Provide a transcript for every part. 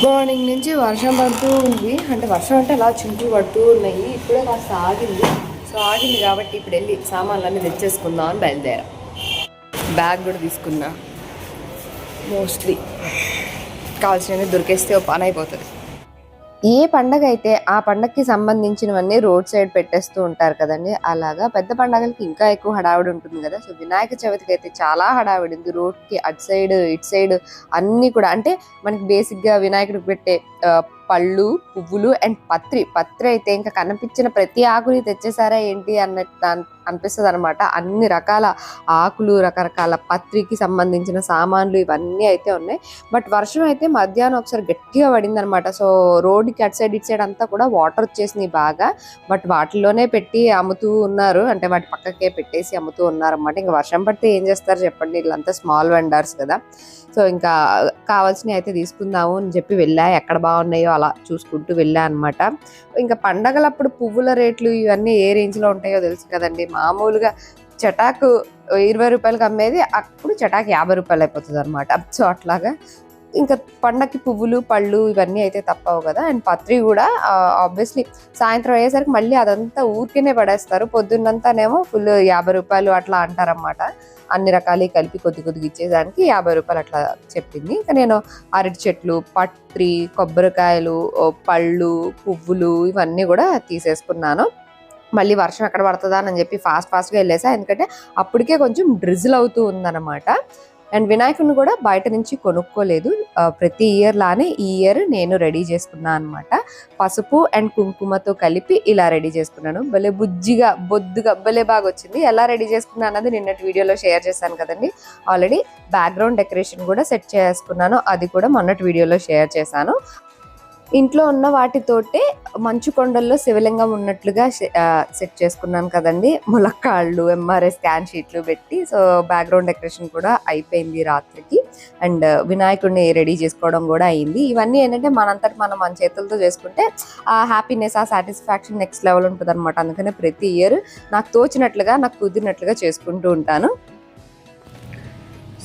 Morning నుంచి వర్షం పడుతూ ఉంది. అంటే వర్షం అంటే అలా చింటూ పడుతూ ఉన్నాయి. ఇప్పుడే కాస్త ఆగింది. సో ఆగింది కాబట్టి ఇప్పుడు వెళ్ళి సామాన్లన్నీ తెచ్చేసుకుందాం అని బయలుదేరా. బ్యాగ్ కూడా తీసుకున్నా. మోస్ట్లీ కావాల్సినవి దొరికేస్తే ఓ పని అయిపోతుంది. ఏ పండగ అయితే ఆ పండగకి సంబంధించినవన్నీ రోడ్ సైడ్ పెట్టేస్తూ ఉంటారు కదండి అలాగా పెద్ద పండగలకి ఇంకా ఎక్కువ హడావిడి ఉంటుంది కదా. సో వినాయక చవితికి అయితే చాలా హడావిడి ఉంది రోడ్కి అటు సైడ్ ఇటు సైడ్ అన్ని కూడా అంటే మనకి బేసిక్గా వినాయకుడికి పెట్టే పళ్ళు పువ్వులు అండ్ పత్రి. పత్రి అయితే ఇంకా కనిపించిన ప్రతి ఆకుని తెచ్చేసారా ఏంటి అన్నట్టు అనిపిస్తుంది అనమాట అన్ని రకాల ఆకులు రకరకాల పత్రికి సంబంధించిన సామాన్లు ఇవన్నీ అయితే ఉన్నాయి. బట్ వర్షం అయితే మధ్యాహ్నం ఒకసారి గట్టిగా పడింది అనమాట సో రోడ్డుకి అటు సైడ్ ఇటు సైడ్ అంతా కూడా వాటర్ వచ్చేసినాయి బాగా. బట్ వాటిలోనే పెట్టి అమ్ముతూ ఉన్నారు. అంటే వాటి పక్కకే పెట్టేసి అమ్ముతూ ఉన్నారు అనమాట ఇంకా వర్షం పడితే ఏం చేస్తారు చెప్పండి. వీళ్ళంతా స్మాల్ వెండర్స్ కదా. సో ఇంకా కావాల్సినవి అయితే తీసుకుందాము అని చెప్పి వెళ్ళా. ఎక్కడ బాగున్నాయో అలా చూసుకుంటూ వెళ్ళా అనమాట ఇంకా పండగలప్పుడు పువ్వుల రేట్లు ఇవన్నీ ఏ రేంజ్లో ఉంటాయో తెలుసు కదండి. మామూలుగా చటాకు ఇరవై రూపాయలకి అమ్మేది అప్పుడు చటాకు యాభై రూపాయలు అయిపోతుంది అనమాట సో అట్లాగా ఇంకా పండక్కి పువ్వులు పళ్ళు ఇవన్నీ అయితే తప్పవు కదా. అండ్ పత్రి కూడా ఆబ్వియస్లీ సాయంత్రం అయ్యేసరికి మళ్ళీ అదంతా ఊరికేనే పడేస్తారు. పొద్దున్నంతానేమో ఫుల్ యాభై రూపాయలు అట్లా అంటారన్నమాట. అన్ని రకాలు కలిపి కొద్ది కొద్దిగా ఇచ్చేదానికి యాభై రూపాయలు అట్లా చెప్పింది. ఇంకా నేను అరటి చెట్లు పత్రి కొబ్బరికాయలు పళ్ళు పువ్వులు ఇవన్నీ కూడా తీసేసుకున్నాను. మళ్ళీ వర్షం ఎక్కడ పడుతుందా అని చెప్పి ఫాస్ట్ ఫాస్ట్గా వెళ్ళేసా. ఎందుకంటే అప్పటికే కొంచెం డ్రిజిల్ అవుతూ ఉందన్నమాట. అండ్ వినాయకుడిని కూడా బయట నుంచి కొనుక్కోలేదు. ప్రతి ఇయర్ లానే ఈ ఇయర్ నేను రెడీ చేసుకున్నాను అనమాట పసుపు అండ్ కుంకుమతో కలిపి ఇలా రెడీ చేసుకున్నాను. భలే బుజ్జిగా బొద్దుగా భలే బాగా వచ్చింది. ఎలా రెడీ చేసుకున్నాను అన్నది నిన్నటి వీడియోలో షేర్ చేశాను కదండి. ఆల్రెడీ బ్యాక్గ్రౌండ్ డెకరేషన్ కూడా సెట్ చేసుకున్నాను. అది కూడా మొన్నటి వీడియోలో షేర్ చేశాను. ఇంట్లో ఉన్న వాటితోటే మంచు కొండల్లో శివలింగం ఉన్నట్లుగా సెట్ చేసుకున్నాను కదండి. ములక్కాళ్ళు ఎంఆర్ఐ స్కాన్ షీట్లు పెట్టి సో బ్యాక్గ్రౌండ్ డెకరేషన్ కూడా అయిపోయింది రాత్రికి. అండ్ వినాయకుడిని రెడీ చేసుకోవడం కూడా అయింది. ఇవన్నీ ఏంటంటే మనంతటి మనం మన చేతులతో చేసుకుంటే ఆ హ్యాపీనెస్ ఆ సాటిస్ఫాక్షన్ నెక్స్ట్ లెవెల్ ఉంటుంది అనమాట అందుకనే ప్రతి ఇయర్ నాకు తోచినట్లుగా నాకు కుదిరినట్లుగా చేసుకుంటూ ఉంటాను.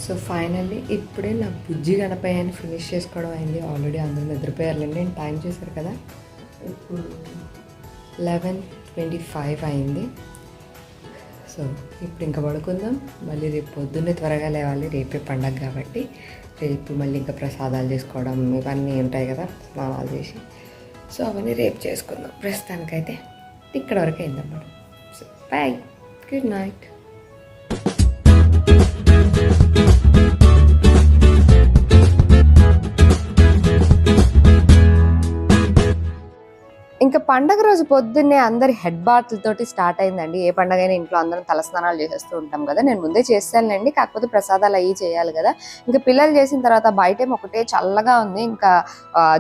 సో ఫైనల్లీ ఇప్పుడే నా బుజ్జి గణపయ్యని ఫినిష్ చేసుకోవడం అయింది. ఆల్రెడీ అందరూ నిద్రపోయారులేండి నేను టైం చేశారు కదా? ఇప్పుడు లెవెన్ ట్వంటీ ఫైవ్ అయింది. సో ఇప్పుడు ఇంకా పడుకుందాం. మళ్ళీ రేపు పొద్దున్నే త్వరగా లేవాలి. రేపే పండగ కాబట్టి రేపు మళ్ళీ ఇంకా ప్రసాదాలు చేసుకోవడం ఇవన్నీ ఉంటాయి కదా? స్నానాలు చేసి. సో అవన్నీ రేపు చేసుకుందాం. ప్రస్తుతానికైతే ఇక్కడ వరకు అయిందన్నమాట. సో బాయ్ గుడ్ నైట్ పండగ రోజు పొద్దున్నే అందరి హెడ్ బాత్లతోటి స్టార్ట్ అయిందండి. ఏ పండగ అయినా ఇంట్లో అందరం తలస్నానాలు చేసేస్తూ ఉంటాం కదా. నేను ముందే చేస్తానులేండి కాకపోతే ప్రసాదాలు అయ్యి చేయాలి కదా. ఇంకా పిల్లలు చేసిన తర్వాత బయటేమో ఒకటే చల్లగా ఉంది. ఇంకా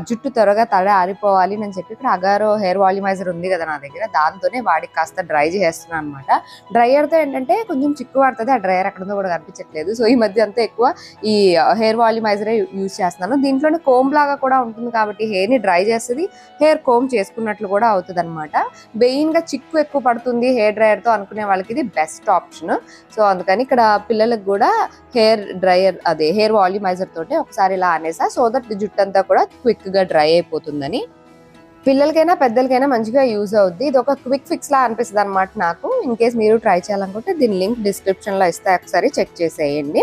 జుట్టు త్వరగా తడ ఆరిపోవాలి అని చెప్పి ఇక్కడ అగారో హెయిర్ వాల్యూమైజర్ ఉంది కదా నా దగ్గర. దాంతోనే వాడికి కాస్త డ్రై చేస్తున్నాను అనమాట డ్రైయర్తో ఏంటంటే కొంచెం చిక్కు పడుతుంది ఆ డ్రైయర్ ఎక్కడ కూడా కనిపించట్లేదు. సో ఈ మధ్య అంతా ఎక్కువ ఈ హెయిర్ వాల్యూమైజరే యూజ్ చేస్తున్నాను. దీంట్లోనే కోమ్ లాగా కూడా ఉంటుంది కాబట్టి హెయిర్ని ని డ్రై చేస్తుంది. హెయిర్ కోమ్ చేసుకున్నట్లు కూడా అవుతుంది అనమాట మెయిన్గా చిక్కు ఎక్కువ పడుతుంది హెయిర్ డ్రయర్తో అనుకునే వాళ్ళకి ఇది బెస్ట్ ఆప్షన్ సో అందుకని ఇక్కడ పిల్లలకు కూడా హెయిర్ డ్రయర్ అదే హెయిర్ వాల్యూమైజర్ తోటి ఒకసారి ఇలా అనేసా సో దట్ జుట్టు అంతా కూడా క్విక్గా డ్రై అయిపోతుందని. పిల్లలకైనా పెద్దలకైనా మంచిగా యూజ్ అవుద్ది. ఇది ఒక క్విక్ ఫిక్స్ లా అనిపిస్తుంది అనమాట నాకు. ఇన్ కేస్ మీరు ట్రై చేయాలనుకుంటే దీని లింక్ డిస్క్రిప్షన్లో ఇస్తే. ఒకసారి చెక్ చేసేయండి.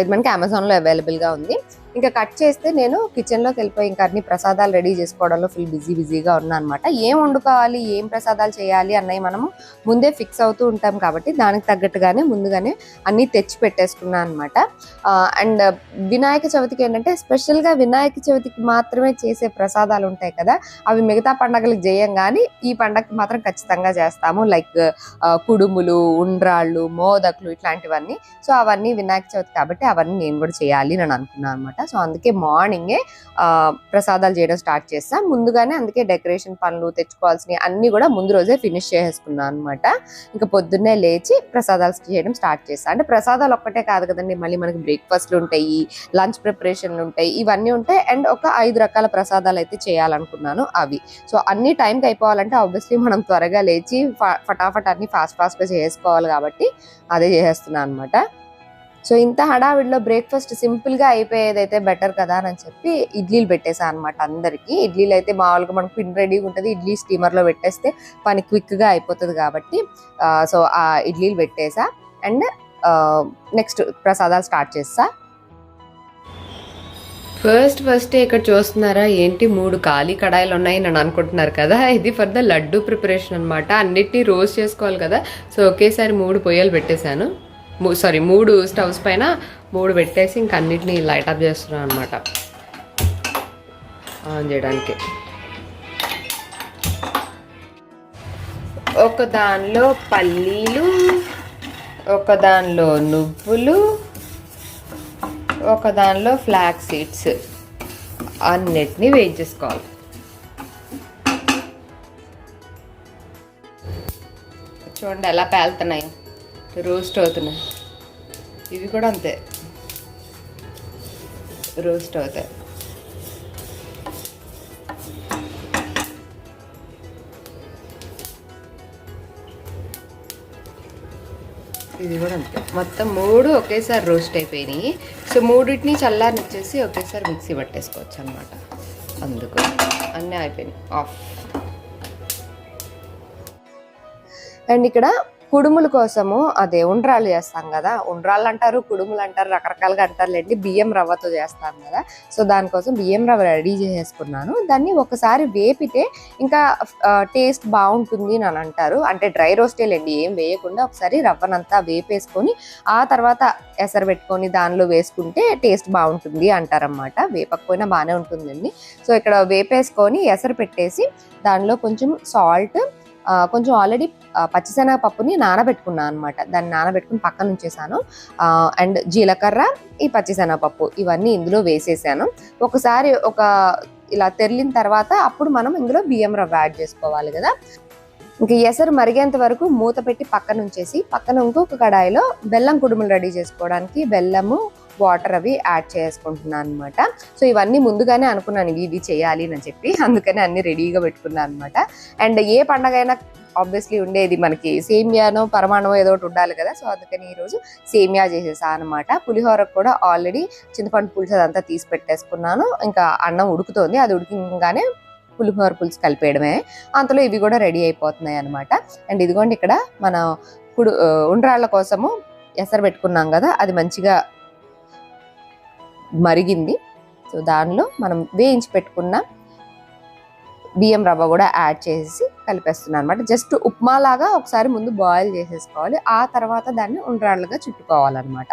ఇది మనకి అమెజాన్లో అవైలబుల్గా ఉంది. ఇంకా కట్ చేస్తే నేను కిచెన్లోకి వెళ్ళిపోయి ఇంకా అన్ని ప్రసాదాలు రెడీ చేసుకోవడంలో ఫుల్ బిజీ బిజీగా ఉన్నా అనమాట ఏం వండుకోవాలి ఏం ప్రసాదాలు చేయాలి అన్నవి మనము ముందే ఫిక్స్ అవుతూ ఉంటాం కాబట్టి దానికి తగ్గట్టుగానే ముందుగానే అన్ని తెచ్చి పెట్టేసుకున్నాను అనమాట అండ్ వినాయక చవితికి ఏంటంటే స్పెషల్గా వినాయక చవితికి మాత్రమే చేసే ప్రసాదాలు ఉంటాయి కదా అవి మిగతా పండగలకు చేయం కానీ ఈ పండగకి మాత్రం ఖచ్చితంగా చేస్తాము. లైక్ కుడుములు ఉండ్రాళ్ళు మోదకులు ఇట్లాంటివన్నీ. సో అవన్నీ వినాయక చవితి కాబట్టి అవన్నీ నేను కూడా చేయాలి అని అనుకున్నాను అనమాట సో అందుకే మార్నింగే ప్రసాదాలు చేయడం స్టార్ట్ చేస్తా. ముందుగానే అందుకే డెకరేషన్ పనులు తెచ్చుకోవాల్సినవి అన్ని కూడా ముందు రోజే ఫినిష్ చేసేసుకున్నాను అనమాట ఇంకా పొద్దున్నే లేచి ప్రసాదాలు చేయడం స్టార్ట్ చేస్తాను అంటే ప్రసాదాలు ఒక్కటే కాదు కదండి మళ్ళీ మనకి బ్రేక్ఫాస్ట్లు ఉంటాయి లంచ్ ప్రిపరేషన్లు ఉంటాయి ఇవన్నీ ఉంటాయి. అండ్ ఒక ఐదు రకాల ప్రసాదాలు అయితే చేయాలనుకున్నాను అవి. సో అన్ని టైంకి అయిపోవాలంటే ఆబ్వియస్లీ మనం త్వరగా లేచి ఫ- ఫటాఫట్ అన్ని ఫాస్ట్ ఫాస్ట్గా చేసుకోవాలి కాబట్టి అదే చేసేస్తున్నాను అనమాట సో ఇంత హడావిడిలో బ్రేక్ఫాస్ట్ సింపుల్గా అయిపోయేదైతే బెటర్ కదా అని చెప్పి ఇడ్లీలు పెట్టేసా అనమాట అందరికీ. ఇడ్లీలు అయితే మామూలుగా మనకు పిన్ రెడీగా ఉంటుంది. ఇడ్లీ స్టీమర్లో పెట్టేస్తే పని క్విక్గా అయిపోతుంది కాబట్టి సో ఆ ఇడ్లీలు పెట్టేసా. అండ్ నెక్స్ట్ ప్రసాదాలు స్టార్ట్ చేస్తా. ఫస్ట్ ఫస్ట్ ఇక్కడ చూస్తున్నారా? ఏంటి మూడు ఖాళీ కడాయిలు ఉన్నాయి నన్ను అనుకుంటున్నారు కదా? ఇది ఫర్ ద లడ్డు ప్రిపరేషన్ అనమాట అన్నిటినీ రోస్ట్ చేసుకోవాలి కదా? సో ఒకేసారి మూడు పొయ్యలు పెట్టేశాను. సారీ మూడు స్టవ్స్ పైన మూడు పెట్టేసి ఇంక అన్నిటినీ లైట్ చేస్తున్నాను అనమాట ఆన్ చేయడానికి. ఒక దానిలో పల్లీలు ఒక దానిలో నువ్వులు ఒక దానిలో ఫ్లాక్ సీడ్స్. అన్నిటినీ వేయించేసుకోవాలి చూడండి ఎలా పేలుతున్నాయి. రోస్ట్ అవుతున్నాయి. ఇవి కూడా అంతే. రోస్ట్ అవుతాయి. ఇది కూడా అంతే. మొత్తం మూడు ఒకేసారి రోస్ట్ అయిపోయినాయి. సో మూడింటిని చల్లారనిచ్చేసి ఒకేసారి మిక్సీ పట్టేసుకోవచ్చు అనమాట అందుకు అన్నీ అయిపోయినాయి. ఆఫ్ అండ్ ఇక్కడ కుడుముల కోసము అదే ఉండ్రాలు చేస్తాం కదా. ఉండ్రాళ్ళు అంటారు కుడుములు అంటారు రకరకాలుగా అంటారులేండి. బియ్యం రవ్వతో చేస్తాం కదా. సో దానికోసం బియ్యం రవ్వ రెడీ చేసేసుకున్నాను. దాన్ని ఒకసారి వేపితే ఇంకా టేస్ట్ బాగుంటుంది అని అంటారు. అంటే డ్రై రోస్టేలేండి ఏం వేయకుండా ఒకసారి రవ్వనంతా వేపేసుకొని ఆ తర్వాత ఎసరు పెట్టుకొని దానిలో వేసుకుంటే టేస్ట్ బాగుంటుంది అంటారన్నమాట. వేపకపోయినా బాగానే ఉంటుందండి. సో ఇక్కడ వేపేసుకొని ఎసరు పెట్టేసి దానిలో కొంచెం సాల్ట్ కొంచెం ఆల్రెడీ పచ్చిశనగ పప్పుని నానబెట్టుకున్నాను అనమాట దాన్ని నానబెట్టుకుని పక్కన ఉంచేసాను. అండ్ జీలకర్ర ఈ పచ్చిశనగ పప్పు ఇవన్నీ ఇందులో వేసేసాను. ఒకసారి ఒక ఇలా తెరిలిన తర్వాత అప్పుడు మనం ఇందులో బియ్యం రవ్వ యాడ్ చేసుకోవాలి కదా. ఇంక ఎసరు మరిగేంత వరకు మూత పెట్టి పక్కన ఉంచేసి పక్కన ఇంకొక కడాయిలో బెల్లం కుడుములు రెడీ చేసుకోవడానికి బెల్లము వాటర్ అవి యాడ్ చేసుకుంటున్నాను అనమాట సో ఇవన్నీ ముందుగానే అనుకున్నాను ఇవి ఇవి చేయాలి అని చెప్పి. అందుకనే అన్ని రెడీగా పెట్టుకున్నాను అనమాట అండ్ ఏ పండగ అయినా ఆబ్వియస్లీ ఉండేది మనకి సేమియానో పరమాణమో ఏదో ఒకటి ఉండాలి కదా. సో అందుకని ఈరోజు సేమియా చేసేసా అనమాట పులిహోరకు కూడా ఆల్రెడీ చింతపండు పులుసు అదంతా తీసి పెట్టేసుకున్నాను. ఇంకా అన్నం ఉడుకుతోంది. అది ఉడికింగానే పులిహోర పులుసు కలిపేయడమే. అంతలో ఇవి కూడా రెడీ అయిపోతున్నాయి అనమాట అండ్ ఇదిగోండి ఇక్కడ మన కుడు ఉండ్రాళ్ళ కోసము ఎసరు పెట్టుకున్నాం కదా. అది మంచిగా మరిగింది. సో దానిలో మనం వేయించి పెట్టుకున్న బియ్యం రవ్వ కూడా యాడ్ చేసి కలిపేస్తున్నాను అనమాట జస్ట్ ఉప్మా లాగా ఒకసారి ముందు బాయిల్ చేసేసుకోవాలి. ఆ తర్వాత దాన్ని ఉండ్రాళ్ళుగా చుట్టుకోవాలన్నమాట.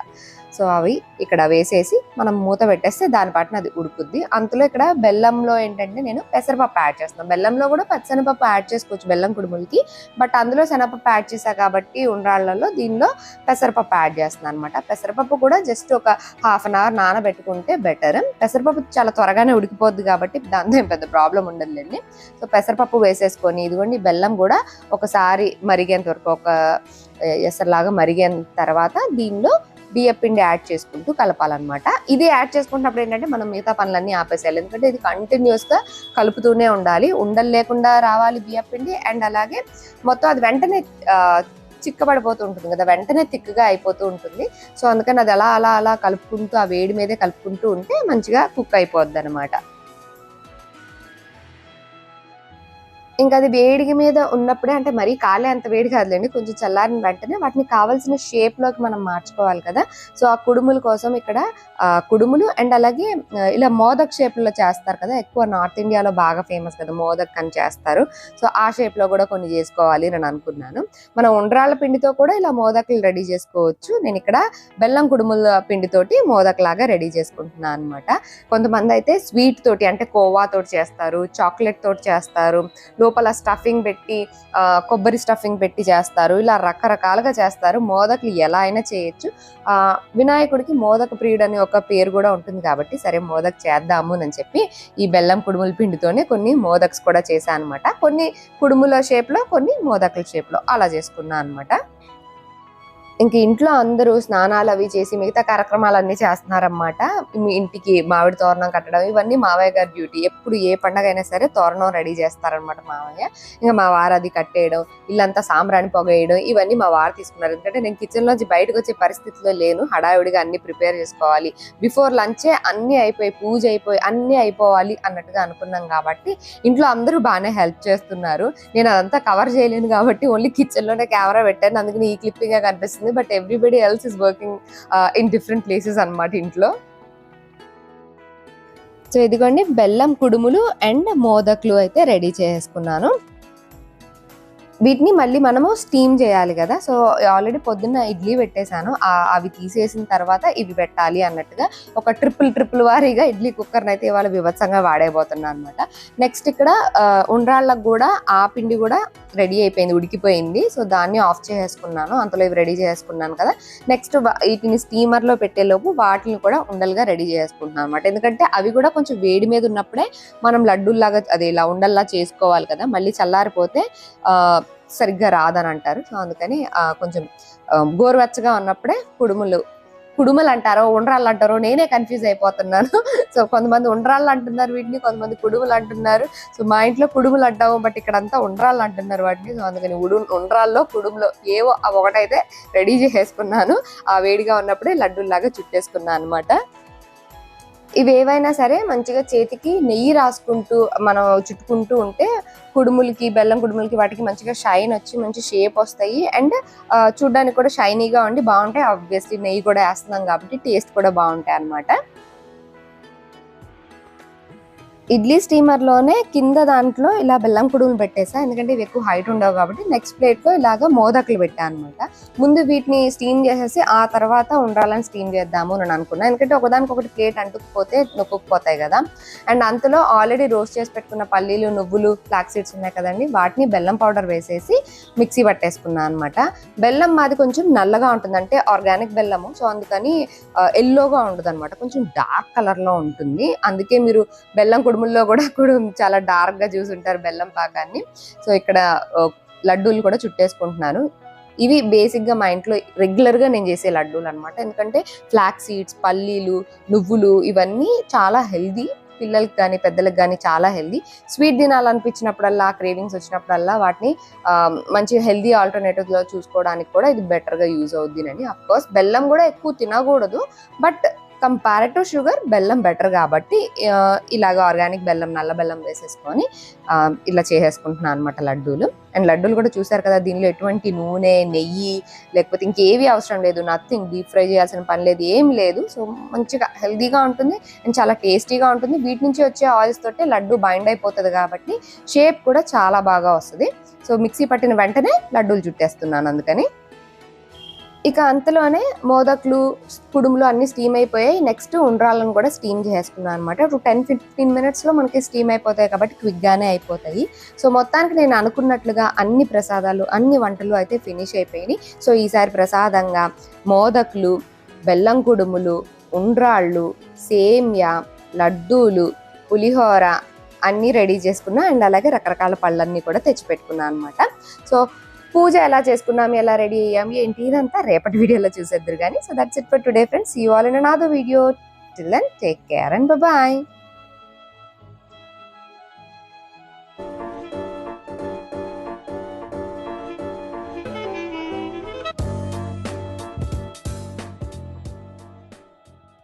సో అవి ఇక్కడ వేసేసి మనం మూత పెట్టేస్తే దాని పాటున అది ఉడుకుద్ది. అంతలో ఇక్కడ బెల్లంలో ఏంటంటే నేను పెసరపప్పు యాడ్ చేస్తున్నాను. బెల్లంలో కూడా పచ్చనపప్పు యాడ్ చేసుకోవచ్చు బెల్లం కుడుములకి. బట్ అందులో శనగపప్పు యాడ్ చేశా కాబట్టి ఉండ్రాళ్ళలో దీనిలో పెసరపప్పు యాడ్ చేస్తున్నాను అనమాట పెసరపప్పు కూడా జస్ట్ ఒక హాఫ్ అన్ అవర్ నానబెట్టుకుంటే బెటర్. పెసరపప్పు చాలా త్వరగానే ఉడికిపోద్ది కాబట్టి దాంతో ఏం పెద్ద ప్రాబ్లం ఉండదులేండి. సో పెసరపప్పు వేసేసుకొని చూడండి బెల్లం కూడా ఒకసారి మరిగేంత వరకు ఒక ఎసరులాగా మరిగిన తర్వాత దీనిలో బియ్యం పిండి యాడ్ చేసుకుంటూ కలపాలన్నమాట. ఇది యాడ్ చేసుకుంటున్నప్పుడు ఏంటంటే మనం మిగతా పనులన్నీ ఆపేసేయాలి. ఎందుకంటే ఇది కంటిన్యూస్గా కలుపుతూనే ఉండాలి. ఉండలు లేకుండా రావాలి బియ్యం పిండి. అండ్ అలాగే మొత్తం అది వెంటనే చిక్కబడిపోతూ ఉంటుంది కదా. వెంటనే తిక్కుగా అయిపోతూ ఉంటుంది. సో అందుకని అది అలా అలా అలా కలుపుకుంటూ ఆ వేడి మీదే కలుపుకుంటూ ఉంటే మంచిగా కుక్ అయిపోద్ది అనమాట ఇంకా అది వేడికి మీద ఉన్నప్పుడే అంటే మరీ కాలే అంత వేడి కాదులేండి కొంచెం చల్లారిన వెంటనే వాటిని కావాల్సిన షేప్లోకి మనం మార్చుకోవాలి కదా. సో ఆ కుడుముల కోసం ఇక్కడ కుడుములు అండ్ అలాగే ఇలా మోదక్ షేప్లో చేస్తారు కదా ఎక్కువ నార్త్ ఇండియాలో బాగా ఫేమస్ కదా మోదక్ అని చేస్తారు. సో ఆ షేప్లో కూడా కొన్ని చేసుకోవాలి అని అనుకున్నాను. మన ఉండ్రాళ్ళ పిండితో కూడా ఇలా మోదకులు రెడీ చేసుకోవచ్చు. నేను ఇక్కడ బెల్లం కుడుముల పిండితోటి మోదక్ లాగా రెడీ చేసుకుంటున్నాను అనమాట కొంతమంది అయితే స్వీట్ తోటి అంటే కోవా తోటి చేస్తారు చాక్లెట్ తోటి చేస్తారు లోపల స్టఫింగ్ పెట్టి కొబ్బరి స్టఫింగ్ పెట్టి చేస్తారు. ఇలా రకరకాలుగా చేస్తారు. మోదకులు ఎలా అయినా చేయొచ్చు. వినాయకుడికి మోదక ప్రియుడు అనే ఒక పేరు కూడా ఉంటుంది కాబట్టి సరే మోదక్ చేద్దాము అని చెప్పి ఈ బెల్లం కుడుముల పిండితోనే కొన్ని మోదక్స్ కూడా చేశాను అనమాట కొన్ని కుడుముల షేప్లో కొన్ని మోదకుల షేప్లో అలా చేసుకున్నాను అనమాట ఇంక ఇంట్లో అందరూ స్నానాలు అవి చేసి మిగతా కార్యక్రమాలన్నీ చేస్తున్నారన్నమాట. మీ ఇంటికి మామిడి తోరణం కట్టడం ఇవన్నీ మావయ్య గారి డ్యూటీ. ఎప్పుడు ఏ పండగ అయినా సరే తోరణం రెడీ చేస్తారనమాట మావయ్య. ఇంకా మా వారు అది కట్టేయడం ఇల్లంతా సాంబ్రాణి పొగేయడం ఇవన్నీ మా వారు తీసుకున్నారు. ఎందుకంటే నేను కిచెన్ లోంచి బయటకు వచ్చే పరిస్థితిలో లేను. హడావిడిగా అన్ని ప్రిపేర్ చేసుకోవాలి. బిఫోర్ లంచే అన్ని అయిపోయి పూజ అయిపోయి అన్ని అయిపోవాలి అన్నట్టుగా అనుకున్నాం కాబట్టి ఇంట్లో అందరూ బాగానే హెల్ప్ చేస్తున్నారు. నేను అదంతా కవర్ చేయలేను కాబట్టి ఓన్లీ కిచెన్లోనే కెమెరా పెట్టాను. అందుకని ఈ క్లిప్పింగ్గా కనిపిస్తుంది. But everybody else is working in different places అన్నమాట ఇంట్లో. సో ఇదిగోండి బెల్లం కుడుములు అండ్ మోదకులు అయితే రెడీ చేసుకున్నాను. వీటిని మళ్ళీ మనము స్టీమ్ చేయాలి కదా. సో ఆల్రెడీ పొద్దున్న ఇడ్లీ పెట్టేశాను. అవి తీసేసిన తర్వాత ఇవి పెట్టాలి అన్నట్టుగా ఒక ట్రిపుల్ ట్రిపుల్ వారీగా ఇడ్లీ కుక్కర్ని అయితే ఇవాళ వివత్సంగా వాడైపోతున్నాను అనమాట నెక్స్ట్ ఇక్కడ ఉండ్రాళ్ళకు కూడా ఆ పిండి కూడా రెడీ అయిపోయింది ఉడికిపోయింది. సో దాన్ని ఆఫ్ చేసేసుకున్నాను. అంతలో ఇవి రెడీ చేసుకున్నాను కదా. నెక్స్ట్ వీటిని స్టీమర్లో పెట్టేలోపు వాటిని కూడా ఉండలుగా రెడీ చేసుకుంటున్నాను అనమాట ఎందుకంటే అవి కూడా కొంచెం వేడి మీద ఉన్నప్పుడే మనం లడ్డూల్లాగా అదే ఇలా ఉండల్లా చేసుకోవాలి కదా. మళ్ళీ చల్లారిపోతే సరిగ్గా రాదని అంటారు సో అందుకని కొంచెం గోరువెచ్చగా ఉన్నప్పుడే కుడుములు కుడుములు అంటారో ఉండ్రాళ్ళు అంటారో నేనే కన్ఫ్యూజ్ అయిపోతున్నాను. సో కొంతమంది ఉండ్రాళ్ళు అంటున్నారు వీటిని కొంతమంది కుడుములు అంటున్నారు సో మా ఇంట్లో కుడుములు అంటాము బట్ ఇక్కడ అంతా ఉండ్రాళ్ళు అంటున్నారు వాటిని. సో అందుకని ఉడు ఉండ్రాల్లో కుడుములో ఏవో అవి ఒకటైతే రెడీ చేసేసుకున్నాను. ఆ వేడిగా ఉన్నప్పుడే లడ్డూల్లాగా చుట్టేసుకున్నాను అనమాట ఇవి ఏవైనా సరే మంచిగా చేతికి నెయ్యి రాసుకుంటూ మనం చుట్టుకుంటూ ఉంటే కుడుములకి బెల్లం కుడుములకి వాటికి మంచిగా షైన్ వచ్చి మంచి షేప్ వస్తాయి. అండ్ చూడడానికి కూడా షైనీగా ఉండి బాగుంటాయి. ఆబ్వియస్లీ నెయ్యి కూడా వేస్తున్నాం కాబట్టి టేస్ట్ కూడా బాగుంటాయి అన్నమాట. ఇడ్లీ స్టీమర్లోనే కింద దాంట్లో ఇలా బెల్లం కుడుములు పెట్టేసా. ఎందుకంటే ఇవి ఎక్కువ హైట్ ఉండవు కాబట్టి నెక్స్ట్ ప్లేట్లో ఇలాగ మోదకులు పెట్టా అనమాట ముందు వీటిని స్టీమ్ చేసేసి ఆ తర్వాత ఉండాలని స్టీమ్ చేద్దాము అని అనుకున్నా. ఎందుకంటే ఒకదానికొకటి ప్లేట్ అంటుకుపోతే నొక్కుపోతాయి కదా. అండ్ అంతలో ఆల్రెడీ రోస్ట్ చేసి పెట్టుకున్న పల్లీలు నువ్వులు ఫ్లాక్ సీడ్స్ ఉన్నాయి కదండి. వాటిని బెల్లం పౌడర్ వేసేసి మిక్సీ పట్టేసుకున్నాను అనమాట బెల్లం మాది కొంచెం నల్లగా ఉంటుంది. అంటే ఆర్గానిక్ బెల్లము. సో అందుకని ఎల్లోగా ఉండదు కొంచెం డార్క్ కలర్లో ఉంటుంది. అందుకే మీరు బెల్లం కుడుముల్లో కూడా కుడు చాలా డార్క్గా చూసుంటారు బెల్లం పాకాన్ని. సో ఇక్కడ లడ్డూలు కూడా చుట్టేసుకుంటున్నాను. ఇవి బేసిక్గా మా ఇంట్లో రెగ్యులర్గా నేను చేసే లడ్డూలు అనమాట ఎందుకంటే ఫ్లాక్ సీడ్స్ పల్లీలు నువ్వులు ఇవన్నీ చాలా హెల్దీ పిల్లలకి కానీ పెద్దలకు కానీ చాలా హెల్దీ స్వీట్ తినాలనిపించినప్పుడల్లా క్రేవింగ్స్ వచ్చినప్పుడల్లా వాటిని మంచి హెల్దీ ఆల్టర్నేటివ్లో చూసుకోవడానికి కూడా ఇది బెటర్గా యూజ్ అవుద్దినని అఫ్కోర్స్ బెల్లం కూడా ఎక్కువ తినకూడదు బట్ కంపారిటివ్ షుగర్ బెల్లం బెటర్ కాబట్టి ఇలాగ ఆర్గానిక్ బెల్లం నల్ల బెల్లం వేసేసుకొని ఇలా చేసేసుకుంటున్నాను అనమాట లడ్డూలు. అండ్ లడ్డూలు కూడా చూసారు కదా దీనిలో ఎటువంటి నూనె నెయ్యి లేకపోతే ఇంకేవి అవసరం లేదు నథింగ్ డీప్ ఫ్రై చేయాల్సిన పని లేదు ఏం లేదు. సో మంచిగా హెల్దీగా ఉంటుంది అండ్ చాలా టేస్టీగా ఉంటుంది. వీటి నుంచి వచ్చే ఆయిల్స్ తోటే లడ్డు బైండ్ అయిపోతుంది కాబట్టి షేప్ కూడా చాలా బాగా వస్తుంది. సో మిక్సీ పట్టిన వెంటనే లడ్డూలు చుట్టేస్తున్నాను అందుకని. ఇక అంతలోనే మోదకులు కుడుములు అన్ని స్టీమ్ అయిపోయాయి. నెక్స్ట్ ఉండ్రాలను కూడా స్టీమ్ చేసుకున్నాను అనమాట ఇప్పుడు టెన్ ఫిఫ్టీన్ మినిట్స్లో మనకి స్టీమ్ అయిపోతాయి కాబట్టి క్విక్గానే అయిపోతాయి. సో మొత్తానికి నేను అనుకున్నట్లుగా అన్ని ప్రసాదాలు అన్ని వంటలు అయితే ఫినిష్ అయిపోయినాయి. సో ఈసారి ప్రసాదంగా మోదకులు బెల్లం కుడుములు ఉండ్రాళ్ళు సేమ్యా లడ్డూలు పులిహోర అన్నీ రెడీ చేసుకున్నా అండ్ అలాగే రకరకాల పళ్ళన్నీ కూడా తెచ్చిపెట్టుకున్నాను అనమాట సో పూజ ఎలా చేసుకున్నాము ఎలా రెడీ అయ్యాం ఏంటి ఇదంతా రేపటి వీడియోలో చూసేద్దరు కానీ so that's it for today friends you all in another video till then take care and bye